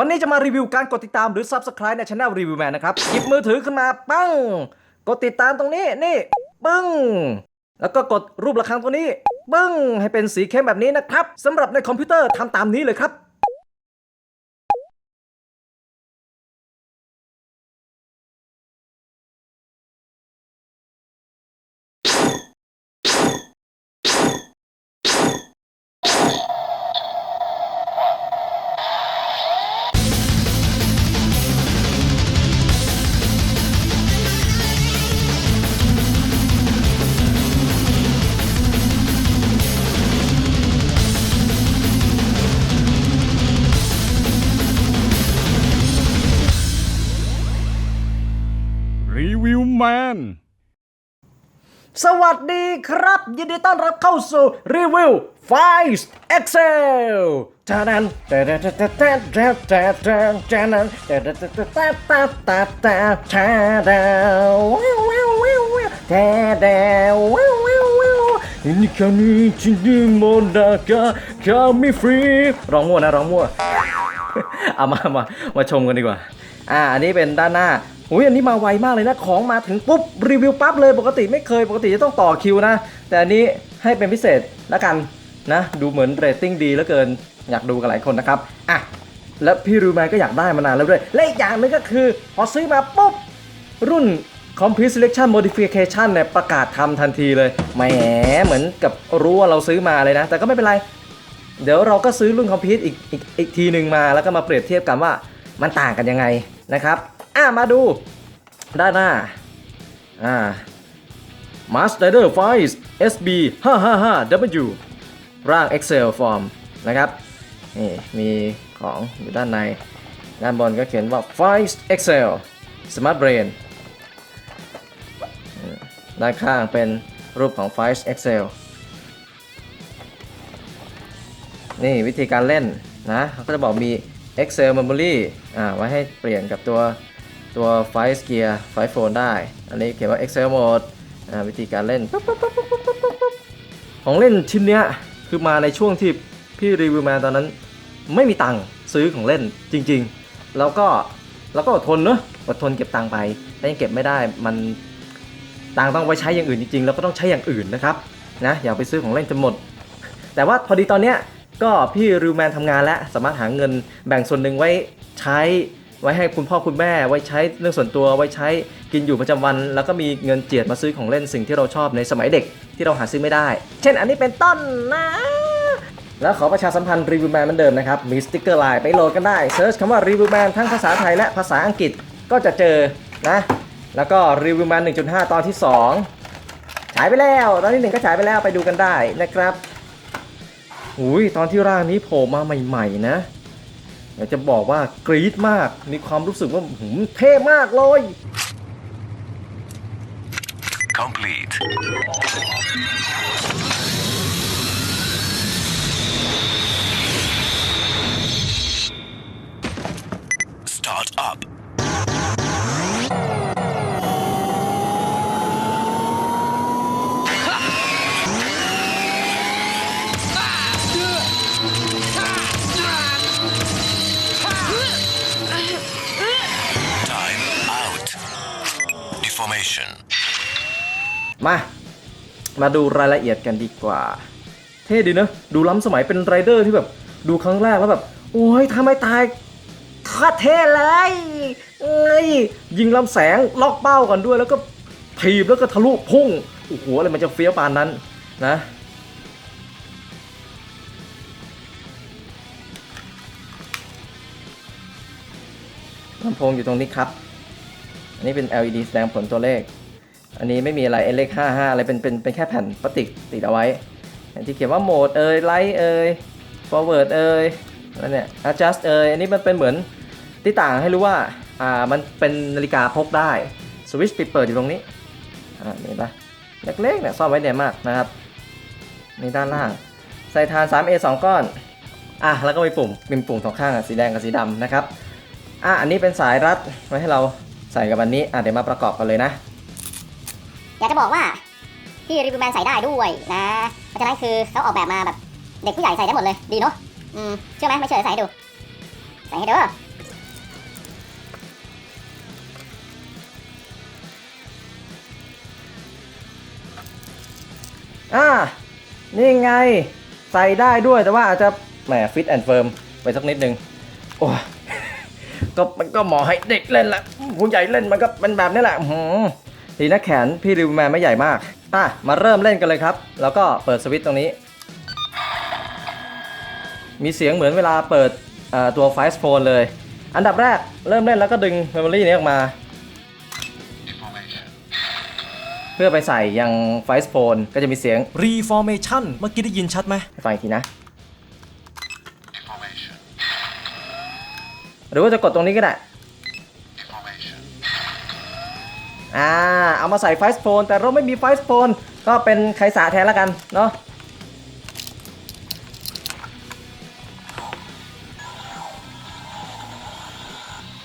วันนี้จะมารีวิวการกดติดตามหรือ Subscribe ในช anel Review Man นะครับหยิบมือถือขึ้นมาปั้ง กดติดตามตรงนี้นี่ปึ้ง แล้วก็กดรูประฆังตัวนี้ ปึ้ง ให้เป็นสีเข้มแบบนี้นะครับสำหรับในคอมพิวเตอร์ทำตามนี้เลยครับ สวัสดีครับ ยินดีต้อนรับเข้าสู่รีวิวไฟล์ Excel จานันแต่แต่แต่แต่แต่แต่แต่จานันแต่แต่แต่แต่แต่แต่แต่แต่แต่ว้าวว้าวว้าวว้าวแต่แต่ว้าวว้าวว้าวนี่แค่นี้ที่นี่โมดากาคามิฟรีร้องมั่วนะร้องมั่วเอามามามาชมกันดีกว่าอ่าอันนี้เป็นด้านหน้า โอ้ยอันนี้มาไวมากเลยนะ ของมาถึงปุ๊บรีวิวปั๊บเลยปกติไม่เคยปกติจะต้องต่อคิวนะ แต่อันนี้ให้เป็นพิเศษล้วกันนะ ดูเหมือนเรตติ้งดีเหลือเกิน อยากดูกันหลายคนนะครับอะแล้วพี่รูแมนก็อยากได้มานานแล้วด้วย และอีกอย่างหนึงก็คือ พอซื้อมาปุ๊บ รุ่น Complete Selection Modification เนี่ยประกาศทำทันทีเลยแหมเหมือนกับรู้ว่าเราซื้อมาเลยนะ แต่ก็ไม่เป็นไร เดี๋ยวเราก็ซื้อรุ่นคอมพิวต์อีกอีกอีกทีหนึ่งมาแล้วก็มาเปรียบเทียบกันว่ามันต่างกันยังไงนะครับ อะมาดู ด้านหน้า อ่า Master Files SB 555W ร่าง Excel Form นะครับนี่มีของอยู่ด้านใน ด้านบนก็เขียนว่า Files Excel Smart Brain ด้านข้างเป็นรูปของ Files Excel นี่วิธีการเล่นนะเขาก็จะบอกมี Excel Memory อ่าไว้ให้เปลี่ยนกับตัว ตัว File Gear File Phone ได้ อันนี้เขียนว่า Excel Mode วิธีการเล่น ของเล่นชิ้นเนี้ยคือมาในช่วงที่พี่รีวิวมาตอนนั้น ไม่มีตังค์ซื้อของเล่นจริงๆ แล้วก็แล้วก็อดทนเนอะอดทนเก็บตังค์ไปถ้ายังเก็บไม่ได้มันตังค์ต้องไว้ใช้อย่างอื่นจริงๆ แล้วก็ต้องใช้อย่างอื่นนะครับนะอย่าไปซื้อของเล่นจนหมด แต่ว่าพอดีตอนเนี้ยก็พี่ริวแมนทำงานแล้วสามารถหาเงินแบ่งส่วนหนึ่งไว้ใช้ ไว้ให้คุณพ่อคุณแม่ไว้ใช้เรื่องส่วนตัวไว้ใช้กินอยู่ประจำวัน แล้วก็มีเงินเจียดมาซื้อของเล่นสิ่งที่เราชอบในสมัยเด็กที่เราหาซื้อไม่ได้ เช่นอันนี้เป็นต้นนะแล้วขอประชาสัมพันธ์รีวิวแมนเหมือนเดิมนะครับ มีสติกเกอร์ไลน์ไปโหลดกันได้เซิร์ชคำว่ารีวิวแมนทั้งภาษาไทยและภาษาอังกฤษก็จะเจอนะ แล้วก็รีวิวแมน1.5 ตอนที่ 2 ฉายไปแล้ว ตอนที่ 1 ก็ฉายไปแล้วไปดูกันได้นะครับอุ้ยตอนที่ร่างนี้โผล่มาใหม่ ๆ นะ อยากจะบอกว่ากรี๊ดมาก มีความรู้สึกว่าหืมเท่มากเลย complete. Deformation. มา มาดูรายละเอียดกันดีกว่า เท่ดีเนอะดูล้ำสมัยเป็นไรเดอร์ที่แบบ ดูครั้งแรกแล้วแบบ โอ้ยทำไมตายค่าเท่เลยเอ้ยยิงลำแสงล็อกเป้ากันด้วย แล้วก็ถีบแล้วก็ทะลุพุ่ง โอ้โหอะไรมันจะเฟี้ยวปานนั้นนะลำโพงอยู่ตรงนี้ครับ อันนี้เป็น LED แสดงผลตัวเลข อันนี้ไม่มีอะไรไอ้เลข 55 อะไรเป็นเป็นเป็นแค่แผ่นพลาสติกติดเอาไว้ที่เขียนว่าโหมดเอ่ยไลท์เอ่ย forward เอ่ยนั่นเนี่ย adjust เอ่ยอันนี้มันเป็นเหมือนที่ต่างให้รู้ว่าอ่ามันเป็นนาฬิกาพกได้สวิตช์ปิดเปิดอยู่ตรงนี้อ่านี่ปะเล็กๆเนี่ยซ่อนไว้เนี่ยมากนะครับในด้านล่างใส่ทาน 3A 2 ก้อนอะแล้วก็มีปุ่มเป็นปุ่มสองข้างอะสีแดงกับสีดำนะครับอะอันนี้เป็นสายรัดไว้ให้เรา ใส่กับอันนี้อะเดี๋ยวมาประกอบกันเลยนะ อยากจะบอกว่าที่รีวิวแมนใส่ได้ด้วยนะเพราะฉะนั้นคือเขาออกแบบมาแบบเด็กผู้ใหญ่ใส่ได้หมดเลยดีเนาะอืมเชื่อไหมไม่เชื่อใส่ให้ดู ใส่ให้ดูอ่านี่ไง ใส่ได้ด้วยแต่ว่าอาจจะแหมฟิตแอนด์เฟิร์มไปสักนิดนึง โอ้ ก็มันก็เหมาะให้เด็กเล่นแหละผู้ใหญ่เล่นมันก็เป็นแบบนี้แหละอื้อหือดีนะแขนพี่ริวแมนไม่ใหญ่มากอะมาเริ่มเล่นกันเลยครับ แล้วก็เปิดสวิตช์ตรงนี้ มีเสียงเหมือนเวลาเปิดเอ่อตัวไฟส์โฟนเลย อันดับแรกเริ่มเล่นแล้วก็ดึงเมมโมรี่นี้ออกมา เพื่อไปใส่ยังไฟส์โฟนก็จะมีเสียง Reformation เมื่อกี้ได้ยินชัดไหมให้ฟังอีกทีนะ รือว่าจะกดตรงนี้ก็ได้ อ่า เอามาใส่ไฟส์โฟน แต่เราไม่มีไฟส์โฟน ก็เป็นไคสาแทนล้วกันเนาะ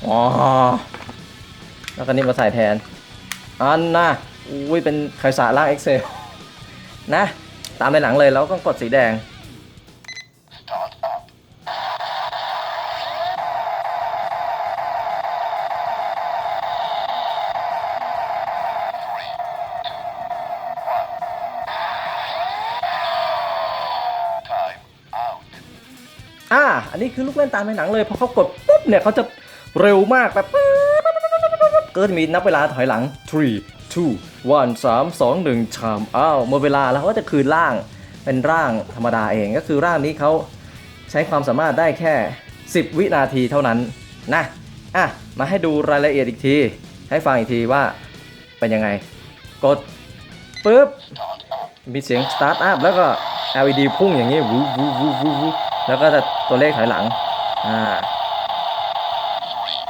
อ๋อแล้วก็นี่มาใส่แทน อันน่ะอุ้ยเป็นไคสาล่าง Excel นะ ตามในหนังเลยแล้วก็กดสีแดง คือลูกเล่นตามในหนังเลยพอเขากดปุ๊บเนี่ยเขาจะเร็วมากแบบก็จะมีนับเวลาถอยหลัง3 2 1 3 2 1ชามอ้าวหมดเวลาแล้วเขาก็จะคืนร่างเป็นร่างธรรมดาเองก็คือร่างนี้เขาใช้ความสามารถได้แค่ 10 วินาทีเท่านั้นนะอะมาให้ดูรายละเอียดอีกที ให้ฟังอีกทีว่าเป็นยังไง กดปุ๊บมีเสียง start up แล้วก็ LED พุ่งอย่างนี้วูวูวูวูวู แล้วก็จะตัวเลขถอยหลัง อ่า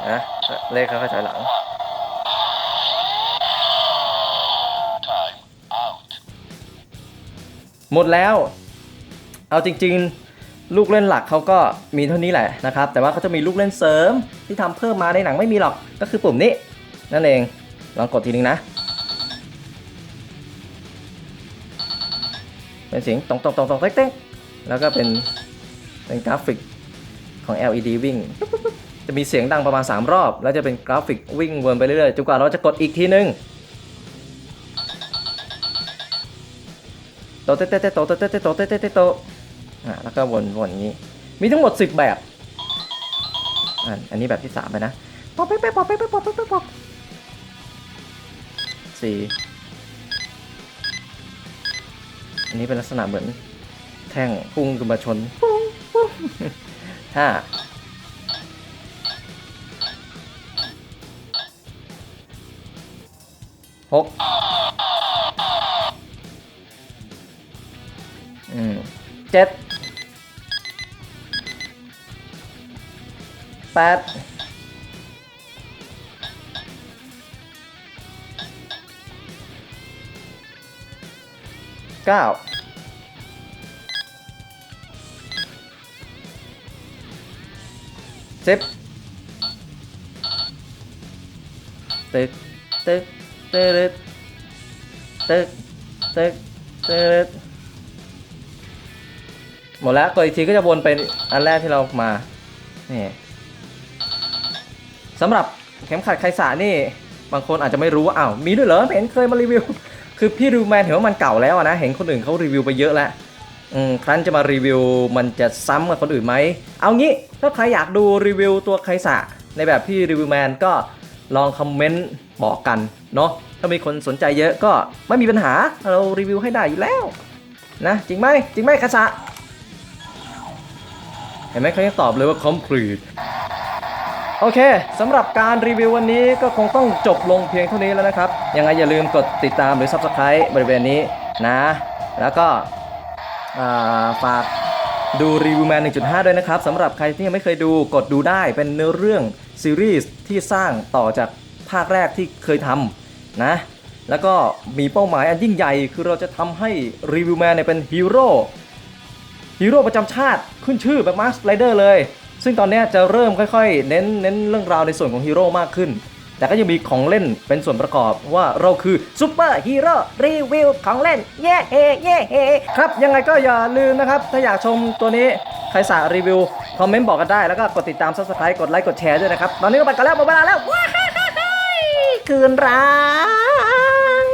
นะ เลขค่อยๆถอยหลัง หมดแล้ว เอาจริง ๆ ลูกเล่นหลักเขาก็มีเท่านี้แหละนะครับ แต่ว่าเขาจะมีลูกเล่นเสริมที่ทำเพิ่มมาในหนังไม่มีหรอก ก็คือปุ่มนี้ นั่นเอง ลองกดทีนึงนะ เป็นเสียงตรงตรงตรงตรงเต้งๆแล้วก็เป็น เป็นกราฟิกของ LED วิ่ง จะมีเสียงดังประมาณ 3 รอบ แล้วจะเป็นกราฟิกวิ่งวนไปเรื่อยๆจนกว่าเราจะกดอีกทีนึงโตเตเตเตโตเตเตเตโตเตเตเตโตอะแล้วก็วนวนอย่างนี้ มีทั้งหมด 10 แบบอันอันนี้แบบที่ 3 ไปนะปอบเป๊ะเป๊ะปอบเป๊ะป๊ะปอบเป๊ะป๊ะปอบสี่อันนี้เป็นลักษณะเหมือนแท่งพุ่งขึ้นมาชนปุ้งปุ้ง ห้าหกอืมเจ็ดแปดเก้า สิบตึกตึกตึกตึกตึกตึกหมดแล้วกดอีกทีก็จะวนเป็นอันแรกที่เรามานี่สำหรับเข็มขัดไคสานี่ บางคนอาจจะไม่รู้ว่าอ้าวมีด้วยเหรอเห็นเคยมารีวิว คือพี่รีวิวแมนเห็นว่ามันเก่าแล้วนะ เห็นคนอื่นเขารีวิวไปเยอะแล้ว ครั้นจะมารีวิวมันจะซ้ำกับคนอื่นไหม เอางี้ถ้าใครอยากดูรีวิวตัวไคสะในแบบพี่รีวิวแมนก็ลองคอมเมนต์บอกกันเนาะถ้ามีคนสนใจเยอะก็ไม่มีปัญหาเรารีวิวให้ได้อยู่แล้ว นะ จริงไหมจริงไหมไคสะเห็นไหมเขายังตอบเลยว่า complete โอเคสำหรับการรีวิววันนี้ก็คงต้องจบลงเพียงเท่านี้แล้วนะครับ ยังไงอย่าลืมกดติดตามหรือ Subscribe บริเวณนี้นะ แล้วก็ ฝากดูรีวิวแมน 1.5 ด้วยนะครับสำหรับใครที่ยังไม่เคยดูกดดูได้เป็นเนื้อเรื่องซีรีส์ที่สร้างต่อจากภาคแรกที่เคยทำนะ แล้วก็มีเป้าหมายอันยิ่งใหญ่คือเราจะทำให้รีวิวแมนเนี่ยเป็นฮีโร่ฮีโร่ประจำชาติขึ้นชื่อแบบมาร์สไรเดอร์เลย ซึ่งตอนนี้จะเริ่มค่อยๆ เน้นเน้นเรื่องราวในส่วนของฮีโร่มากขึ้น แต่ก็ยังมีของเล่นเป็นส่วนประกอบว่าเราคือซูเปอร์ฮีโร่รีวิวของเล่น เย่เฮเย่เฮครับ ยังไงก็อย่าลืมนะครับ ถ้าอยากชมตัวนี้ใครสารีวิว คอมเมนต์บอกกันได้ แล้วก็กดติดตาม subscribe กดไลค์กดแชร์ด้วยนะครับ ตอนนี้ก็ไปกันแล้วหมดเวลาแล้วว้าคืนรัง